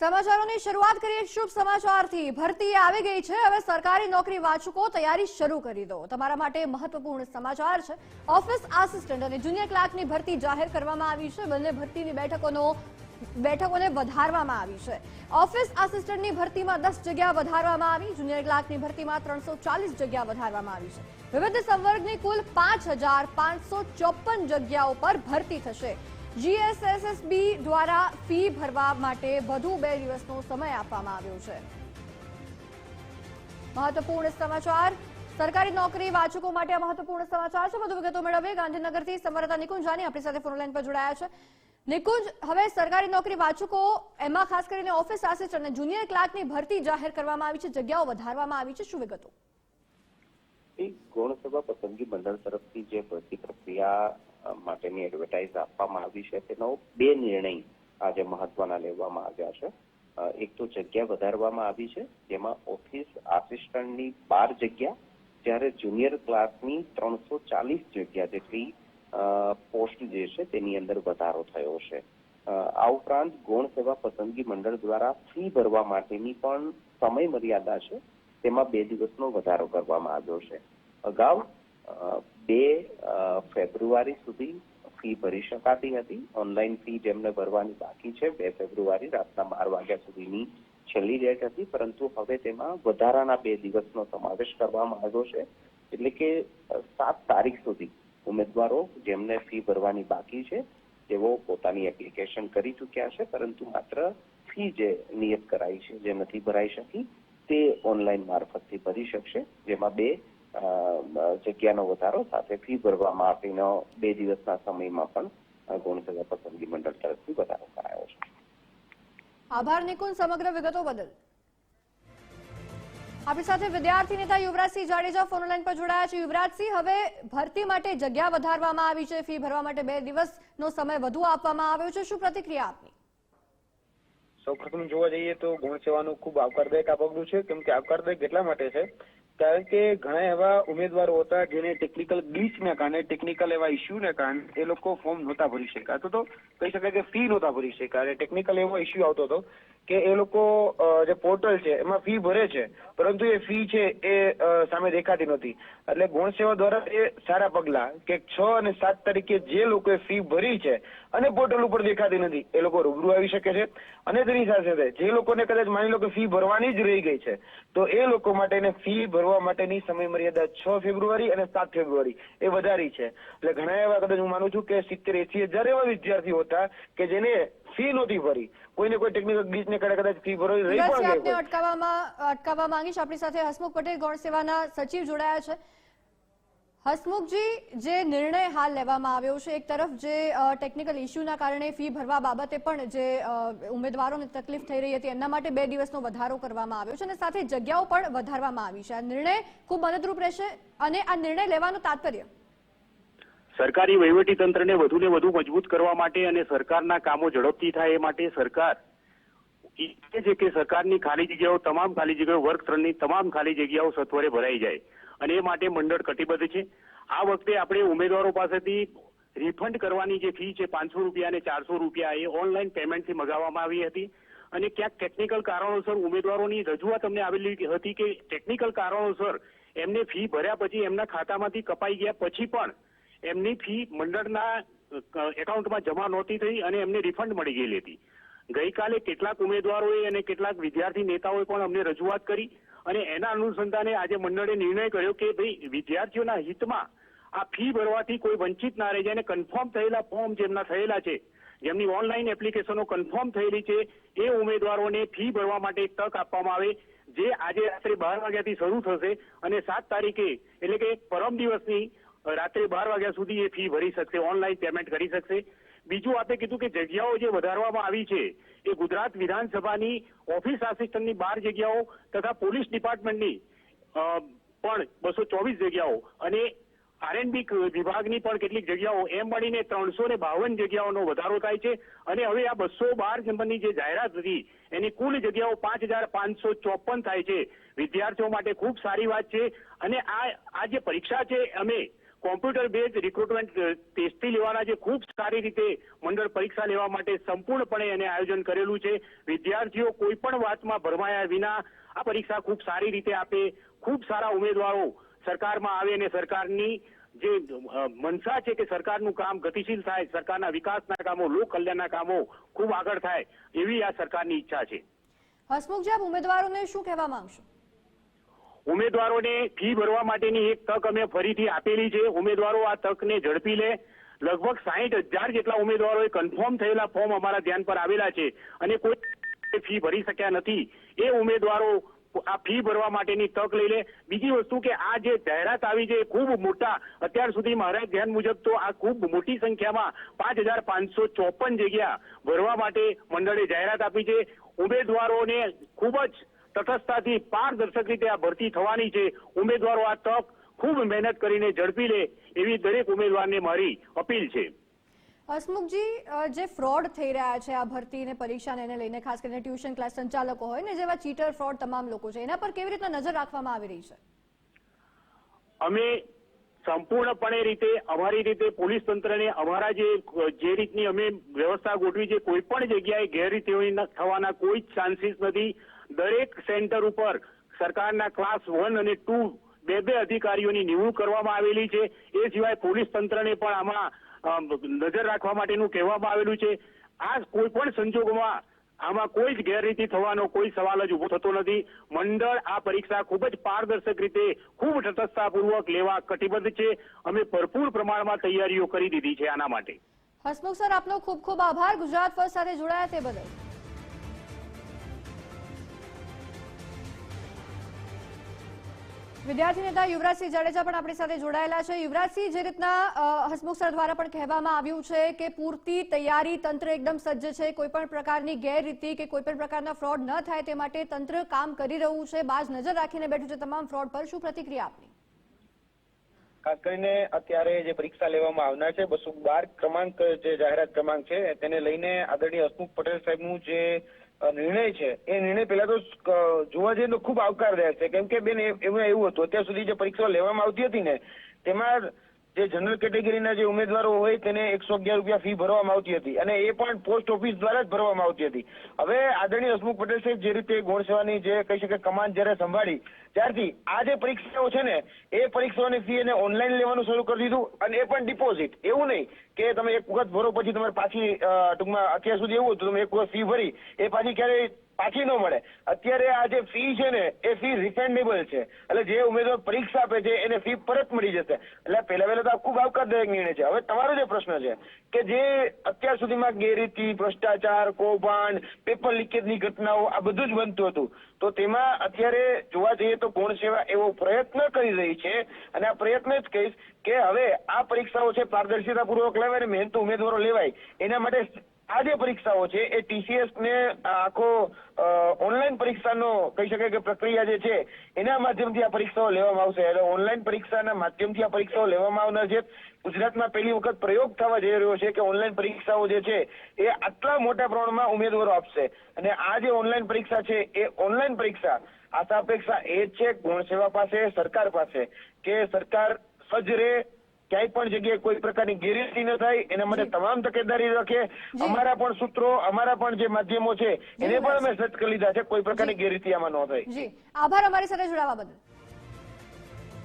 સમાચારોની શરૂઆત કરીએ શુભ સમાચારથી. ભરતી આવી ગઈ છે. હવે સરકારી નોકરી વાચકો તૈયારી શરૂ કરી દો. તમારા માટે મહત્વપૂર્ણ સમાચાર છે. ઓફિસ આસિસ્ટન્ટ અને જુનિયર ક્લાર્કની ભરતી જાહેર કરવામાં આવી છે. બંને ભરતીની બેઠકોનો, બેઠકોને વધારવામાં આવી છે. ઓફિસ આસિસ્ટન્ટની ભરતીમાં દસ જગ્યા વધારવામાં આવી. જુનિયર ક્લાર્કની ભરતીમાં ત્રણસો જગ્યા વધારવામાં આવી છે. વિવિધ સંવર્ગની કુલ પાંચ જગ્યાઓ પર ભરતી થશે. જીએસએસએસબી દ્વારા ફી ભરવા માટે વધુ બે દિવસનો સમય આપવામાં આવ્યો છે. મહત્વપૂર્ણ સમાચાર. સરકારી નોકરી વાચકો માટે આ મહત્વપૂર્ણ સમાચાર છે. વધુ વિગતો મેળવીએ. ગાંધીનગરથી સંવાદદાતા નિકુંજ જાની આપણી સાથે ફોન પર જોડાયા છે. નિકુંજ, હવે સરકારી નોકરી વાચકો એમાં ખાસ કરીને ઓફિસ આસિસ્ટન્ટ અને જુનિયર ક્લાર્કની ભરતી જાહેર કરવામાં આવી છે. જગ્યાઓ વધારવામાં આવી છે. શું વિગતો? એ ગૌણસભા પસંદગી મંડળ તરફથી જે ભરતી પ્રક્રિયા માટેની એડવર્ટાઇઝ આપવામાં આવી છે, તેનો બે નિર્ણય આજે મહત્વના લેવામાં આવ્યા છે. એક તો જગ્યા વધારવામાં આવી છે, જેમાં ઓફિસ આસિસ્ટન્ટની બાર જગ્યા, જ્યારે જુનિયર ક્લાસની ત્રણસો ચાલીસ જગ્યા જેટલી પોસ્ટ જે છે તેની અંદર વધારો થયો છે. આ ઉપરાંત ગૌણ સેવા પસંદગી મંડળ દ્વારા ફી ભરવા માટેની પણ સમય મર્યાદા છે. તેમાં બે દિવસનો વધારો કરવામાં આવ્યો છે. અગાઉ બે ફેબ્રુઆરી સુધી ફી ભરી શકાતી હતી. ઓનલાઈન ફી જેમને ભરવાની બાકી છે, બે ફેબ્રુઆરી રાતના બાર વાગ્યા સુધીની છેલ્લી ડેટ હતી, પરંતુ હવે તેમાં વધારાના બે દિવસનો સમાવેશ કરવામાં આવ્યો છે. એટલે કે સાત તારીખ સુધી ઉમેદવારો જેમને ફી ભરવાની બાકી છે, તેઓ પોતાની એપ્લિકેશન કરી ચૂક્યા છે, પરંતુ માત્ર ફી જે નિયત કરાઈ છે, જે નથી ભરાઈ શકી તે ઓનલાઈન મારફતથી ભરી શકશે, જેમાં બે જગ્યાનો વધારો સાથે ફી ભરવા માટેનો બે દિવસના સમયમાં પણ ગુણ ગૌણ પસંદગી મંડળ તરફથી વધારો કરાયો છે. આભાર નિકુંજ, સમગ્ર વિગતો બદલ. આપણી સાથે વિદ્યાર્થી નેતા યુવરાજસિંહ જાડેજા ફોન લાઈન પર જોડાયા છે. યુવરાજસિંહ, હવે ભરતી માટે જગ્યા વધારવામાં આવી છે. ફી ભરવા માટે બે દિવસનો સમય વધુ આપવામાં આવ્યો છે. શું પ્રતિક્રિયા આપની? સૌપ્રથમ જોવા જઈએ તો ગુણ સેવાનું ખૂબ આવકારદાયક આ પગલું છે. કેમ કે આવકારદાયક એટલા માટે છે, કારણ કે ઘણા એવા ઉમેદવારો હતા જેને ટેકનિકલ ગ્લિચના કારણે ટેકનિકલ એવા ઇસ્યુને કારણે એ લોકો ફોર્મ નહોતા ભરી શક્યા. તો કહી શકાય કે ફી નહોતા ભરી શક્યા. અને ટેકનિકલ એવો ઇસ્યુ આવતો હતો કે એ લોકો જે પોર્ટલ છે, એમાં ફી ભરે છે, પરંતુ એ ફી છે એ સામે દેખાતી નથી. એટલે ગુણ સેવા દ્વારા એ સારા પગલા કે છ અને સાત તારીખે જે લોકોએ ફી ભરી છે અને પોર્ટલ ઉપર દેખાતી નથી, એ લોકો રૂબરૂ આવી શકે છે. અને તેની સાથે સાથે જે લોકોને કદાચ માની લો કે ફી ભરવાની જ રહી ગઈ છે, તો એ લોકો માટેને ફી ભરવા માટેની સમય મર્યાદા છ ફેબ્રુઆરી અને સાત ફેબ્રુઆરી એ વધારી છે. એટલે ઘણા એવા કદાચ હું માનું છું કે સિત્તેર એસી હજાર એવા વિદ્યાર્થીઓ હતા કે જેને ફી નહોતી ભરી. કોઈને કોઈ ટેકનિકલ ગ્લિચને કારણે કદાચ ફી ભરવી રહી પણ ગઈ હોય. અટકાવવામાં અટકાવવા માંગીશ. આપણી સાથે હસમુખ પટેલ ગૌણ સેવાના સચિવ જોડાયા છે. હસમુખજી જે નિર્ણય હાલ લેવામાં આવ્યો છે એક તરફ જે ટેકનિકલ ઇસ્યુના કારણે ફી ભરવા બાબતે પણ જે ઉમેદવારોને તકલીફ થઈ રહી હતી એના માટે બે દિવસનો વધારો કરવામાં આવ્યો છે અને સાથે જગ્યાઓ પણ વધારવામાં આવી છે. આ નિર્ણય ખૂબ મદદરૂપ રહેશે અને આ નિર્ણય લેવાનું તાત્પર્ય સરકારી વહીવટી તંત્રને વધુને વધુ મજબૂત કરવા માટે અને સરકારના કામો ઝડપથી થાય એ માટે સરકાર ઈચ્છે છે કે સરકારની ખાલી જગ્યાઓ, તમામ ખાલી જગ્યાઓ, વર્ગ ત્રણની તમામ ખાલી જગ્યાઓ સત્વરે ભરાઈ જાય અને એ માટે મંડળ કટિબદ્ધ છે. આ વખતે આપણે ઉમેદવારો પાસેથી રિફંડ કરવાની જે ફી છે, પાંચસો રૂપિયા અને ચારસો રૂપિયા એ ઓનલાઈન પેમેન્ટથી મગાવવામાં આવી હતી. અને ક્યાંક ટેકનિકલ કારણોસર ઉમેદવારોની રજૂઆત અમને આવેલી હતી કે ટેકનિકલ કારણોસર એમને ફી ભર્યા પછી એમના ખાતામાંથી કપાઈ ગયા પછી પણ એમની ફી મંડળના એકાઉન્ટમાં જમા નહોતી થઈ અને એમને રિફંડ મળી ગયેલી હતી. ગઈકાલે કેટલાક ઉમેદવારોએ અને કેટલાક વિદ્યાર્થી નેતાઓએ પણ અમને રજૂઆત કરી અને એના અનુસંધાને આજે મંડળે નિર્ણય કર્યો કે ભાઈ, વિદ્યાર્થીઓના હિતમાં આ ફી ભરવાથી કોઈ વંચિત ના રહે. જેને કન્ફર્મ થયેલા ફોર્મ જેમના થયેલા છે, જેમની ઓનલાઈન એપ્લિકેશનો કન્ફર્મ થયેલી છે, એ ઉમેદવારોને ફી ભરવા માટે એક તક આપવામાં આવે, જે આજે રાત્રે બાર વાગ્યાથી શરૂ થશે અને સાત તારીખે, એટલે કે પરમ દિવસની રાત્રે બાર વાગ્યા સુધી એ ફી ભરી શકશે ઓનલાઈન પેમેન્ટ કરી શકશે. બીજું આપે કીધું કે જગ્યાઓ જે વધારવામાં આવી છે, એ ગુજરાત વિધાનસભાની ઓફિસ આસિસ્ટન્ટની બાર જગ્યાઓ તથા પોલીસ ડિપાર્ટમેન્ટની પણ બસો ચોવીસ જગ્યાઓ અને આરએનબી વિભાગની પણ કેટલીક જગ્યાઓ, એમ મળીને ત્રણસો ને બાવન જગ્યાઓનો વધારો થાય છે. અને હવે આ બસો બાર નંબરની જે જાહેરાત હતી, એની કુલ જગ્યાઓ પાંચ હજાર પાંચસો ચોપન થાય છે. વિદ્યાર્થીઓ માટે ખૂબ સારી વાત છે. અને આ આ જે પરીક્ષા છે, અમે કોમ્પ્યુટર બેઝ રિક્રુટમેન્ટ ટેસ્ટથી લેવાના જે ખૂબ સારી રીતે મંડળ પરીક્ષા લેવા માટે સંપૂર્ણપણે એને આયોજન કરેલું છે. વિદ્યાર્થીઓ કોઈ પણ વાતમાં ભરમાયા વિના આ પરીક્ષા ખૂબ સારી રીતે આપે. ખૂબ સારા ઉમેદવારો સરકારમાં આવે અને સરકારની જે મનસા છે કે સરકારનું કામ ગતિશીલ થાય, સરકારના વિકાસના કામો લોક કલ્યાણના કામો ખૂબ આગળ થાય એવી આ સરકારની ઈચ્છા છે. હસમુખ ઉમેદવારોને શું કહેવા માંગશો? ઉમેદવારોને ફી ભરવા માટેની એક તક અમે ફરીથી આપેલી છે. ઉમેદવારો આ તકને ઝડપી લે. લગભગ સાહીઠ હજાર જેટલા ઉમેદવારોએ કન્ફર્મ થયેલા ફોર્મ અમારા ધ્યાન પર આવેલા છે. અને કોઈ ફી ભરી શક્યા નથી. એ ઉમેદવારો આ ફી ભરવા માટેની તક લઈ લે. બીજી વસ્તુ કે આ જે જાહેરાત આવી છે ખૂબ મોટા, અત્યાર સુધી મારા ધ્યાન મુજબ તો આ ખૂબ મોટી સંખ્યામાં પાંચ હજાર પાંચસો ચોપન જગ્યા ભરવા માટે મંડળે જાહેરાત આપી છે. ઉમેદવારોને ખૂબ જ તટસ્થતાથી પારદર્શક રીતે આ ભરતી થવાની છે. ઉમેદવારો આ તક ખૂબ મહેનત કરીને ઝડપી લે એવી દરેક ઉમેદવારને મારી અપીલ છે. હસમુખજી જે ફ્રોડ થઈ રહ્યા છે આ ભરતી અને પરીક્ષાને એને લઈને ખાસ કરીને ટ્યુશન ક્લાસ સંચાલકો હોય ને જેવા ચીટર ફ્રોડ તમામ લોકો છે એના પર કેવી રીતના નજર રાખવામાં આવી રહી છે? અમે સંપૂર્ણપણે રીતે અમારી રીતે પોલીસ તંત્રને અમારા જે જે રીતની અમે વ્યવસ્થા ગોઠવી છે કોઈ પણ જગ્યાએ ગેરરીતિ થવાના કોઈ ચાન્સીસ નથી. દરેક સેન્ટર ઉપર સરકારના ક્લાસ વન અને ટુ બે બે અધિકારીઓની નિમણૂક કરવામાં આવેલી છે. એ સિવાય પોલીસ તંત્રને પણ આમાં નજર રાખવા માટેનું કહેવામાં આવેલું છે. આ કોઈ પણ સંજોગોમાં આમાં કોઈ જ ગેરરીતિ થવાનો કોઈ સવાલ જ ઊભો થતો નથી. મંડળ આ પરીક્ષા ખૂબ જ પારદર્શક રીતે ખૂબ તટસ્થતાપૂર્વક લેવા કટિબદ્ધ છે. અમે ભરપૂર પ્રમાણમાં તૈયારીઓ કરી દીધી છે આના માટે. હસમુખ સર, આપનો ખૂબ ખૂબ આભાર. ગુજરાત ફર્સ્ટ સાથે જોડાયા તે બદલ. વિદ્યાર્થી નેતા યુવરાજસિંહ જાડેજા પણ આપણી સાથે જોડાયેલા છે. યુવરાજસિંહ, જે રીતના હસમુખ સર દ્વારા પણ કહેવામાં આવ્યું છે કે પૂરતી તૈયારી તંત્ર એકદમ સજ્જ છે. કોઈ પણ પ્રકારની ગેરરીતિ કે કોઈ પણ પ્રકારના ફ્રોડ ન થાય તે માટે તંત્ર કામ કરી રહ્યું છે. બાજ નજર રાખીને બેઠું છે તમામ ફ્રોડ પર. શું પ્રતિક્રિયા આપની? ખાસ કરીને અત્યારે જે પરીક્ષા લેવામાં આવનાર છે, બસો બાર ક્રમાંક જે જાહેરાત ક્રમાંક છે, તેને લઈને આદરણીય હસમુખ પટેલ સાહેબનું જે નિર્ણય છે. એ નિર્ણય પહેલા તો જોવા જઈએ તો ખૂબ આવકારદાયક છે. કેમ કે બેન એમાં એવું હતું, અત્યાર સુધી જે પરીક્ષાઓ લેવામાં આવતી હતી ને, તેમાં જે જનરલ કેટેગરીના જે ઉમેદવારો હોય તેને એકસો અગિયાર રૂપિયા ફી ભરવામાં આવતી હતી અને એ પણ પોસ્ટ ઓફિસ દ્વારા જ ભરવામાં આવતી હતી. હવે આદરણીય હસમુખ પટેલ સાહેબ જે રીતે ગૌણ જે કહી શકાય કમાન જ્યારે સંભાળી, ત્યારથી આ જે પરીક્ષાઓ છે ને, એ પરીક્ષાઓની ફી એને ઓનલાઈન લેવાનું શરૂ કરી દીધું અને એ પણ ડિપોઝિટ એવું નહીં કે તમે એક વખત ભરો પછી તમારે પાછી ટૂંકમાં અત્યાર સુધી એવું હતું તમે એક વખત ફી ભરી, એ પાછી ક્યારેય પાછી ન મળે. અત્યારે આ જે ફી છે ને, એ ફી રિફંડેબલ છે. એટલે જે ઉમેદવાર પરીક્ષા આપે છે, એને ફી પરત મળી જશે. એટલે પહેલા પહેલા તો આ ખૂબ આવકારદાયક નિર્ણય છે. હવે તમારો જે પ્રશ્ન છે, કે જે અત્યાર સુધીમાં ગેરરીતિ, ભ્રષ્ટાચાર, કૌભાંડ, પેપર લીકેજની ઘટનાઓ, આ બધું જ બનતું હતું. તો તેમાં અત્યારે જોવા જઈએ તો કોણ સેવા એવો પ્રયત્ન કરી રહી છે. અને આ પ્રયત્ન જ કહીશ કે હવે આ પરીક્ષાઓ છે, પારદર્શિતાપૂર્વક લેવાય અને મહેનતુ ઉમેદવારો લેવાય. એના માટે આ જે પરીક્ષાઓ છે, એ ટીસીએસ ને આખો ઓનલાઈન પરીક્ષાનો કહી શકાય કે પ્રક્રિયા જે છે, એના માધ્યમથી આ પરીક્ષાઓ લેવામાં આવશે. એટલે ઓનલાઈન પરીક્ષાના માધ્યમથી આ પરીક્ષાઓ લેવામાં આવનાર છે. ગુજરાતમાં પહેલી વખત પ્રયોગ થવા જઈ રહ્યો છે કે ઓનલાઈન પરીક્ષાઓ જે છે, એ આટલા મોટા પ્રમાણમાં ઉમેદવારો આપશે. અને આ જે ઓનલાઈન પરીક્ષા છે, એ ઓનલાઈન પરીક્ષા આશા અપેક્ષા એ છે, ગુણસેવા પાસે, સરકાર પાસે, કે સરકાર સજ્જ રહે ક્યાંય પણ જગ્યાએ કોઈ પ્રકારની ગેરરીતિ ન થાય એના માટે તમામ તકેદારી રાખે. અમારા પણ સૂત્રો અમારા પણ જે માધ્યમો છે એને પણ અમે સજ્જ કરી લીધા છે કોઈ પ્રકારની ગેરરીતિ આમાં ન થાય. જી. આભાર અમારી સાથે જોડાવા બદલ.